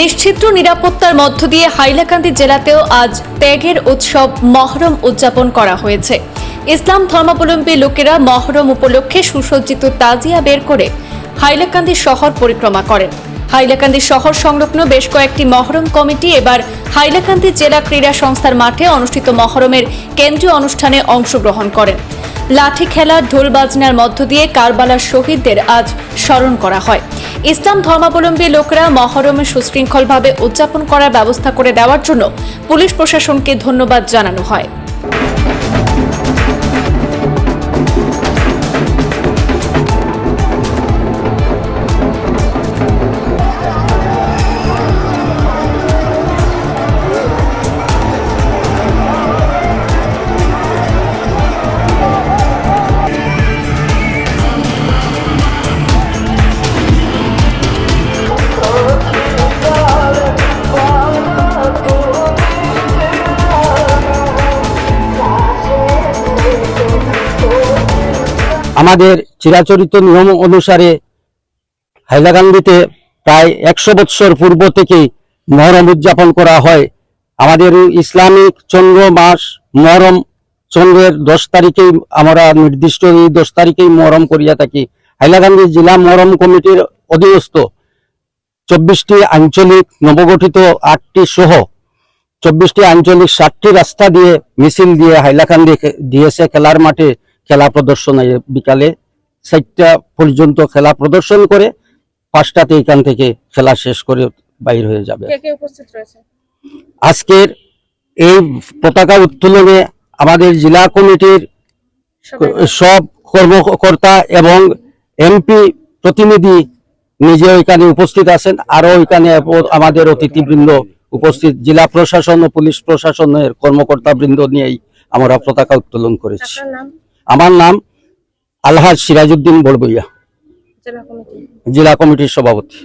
নিশ্চিদ্র নিরাপত্তার মধ্য দিয়ে হাইলাকান্দি জেলাতেও আজ ত্যাগের উৎসব মহরম উদযাপন করা হয়েছে। ইসলাম ধর্মাবলম্বী লোকেরা মহরম উপলক্ষে সুসজ্জিত তাজিয়া বের করে হাইলাকান্দি শহর পরিক্রমা করেন। হাইলাকান্দি শহর সংলগ্ন বেশ কয়েকটি মহরম কমিটি এবার হাইলাকান্দি জেলা ক্রীড়া সংস্থার মাঠে অনুষ্ঠিত মহরমের কেন্দ্রীয় অনুষ্ঠানে অংশগ্রহণ করেন। লাঠি খেলা, ঢোল বাজনার মধ্য দিয়ে কারবালার শহীদদের আজ স্মরণ করা হয়। ইসলাম ধর্মাবলম্বী লোকরা মহরমে সুশৃঙ্খলভাবে উদযাপন করার ব্যবস্থা করে দেওয়ার জন্য পুলিশ প্রশাসনকে ধন্যবাদ জানানো হয়। আমাদের চিরাচরিত নিয়ম অনুসারে হাইলাকান্দিতে প্রায় একশো বৎসর পূর্ব থেকেই মহরম উদযাপন করা হয়। আমাদের ইসলামিক চন্দ্র মাস মহরম চন্দ্রের দশ তারিখেই আমরা নির্দিষ্ট এই দশ তারিখেই মহরম করিয়া থাকি। হাইলাকান্দি জেলা মহরম কমিটির অধীনস্থ চব্বিশটি আঞ্চলিক নবগঠিত আটটি সহ চব্বিশটি আঞ্চলিক ষাটটি রাস্তা দিয়ে মিছিল দিয়ে হাইলাকান্দি দিয়েছে খেলার মাঠে। খেলা প্রদর্শন বিকালে। চারটা পর্যন্ত খেলা প্রদর্শন করে পাঁচটাতে এখান থেকে খেলা শেষ করে বাইর হয়ে যাবে। আজকের এই পতাকা উত্তোলনে আমাদের জেলা কমিটির সব কর্মকর্তা এবং এমপি প্রতিনিধি নিজে ওইখানে উপস্থিত আছেন। আরও ওইখানে আমাদের অতিথিবৃন্দ উপস্থিত। জেলা প্রশাসন ও পুলিশ প্রশাসনের কর্মকর্তা বৃন্দ নিয়েই আমরা পতাকা উত্তোলন করেছি। আমার নাম আলহাজ সিরাজউদ্দিন বড়বইয়া জেলা জেলা কমিটির সভাপতি।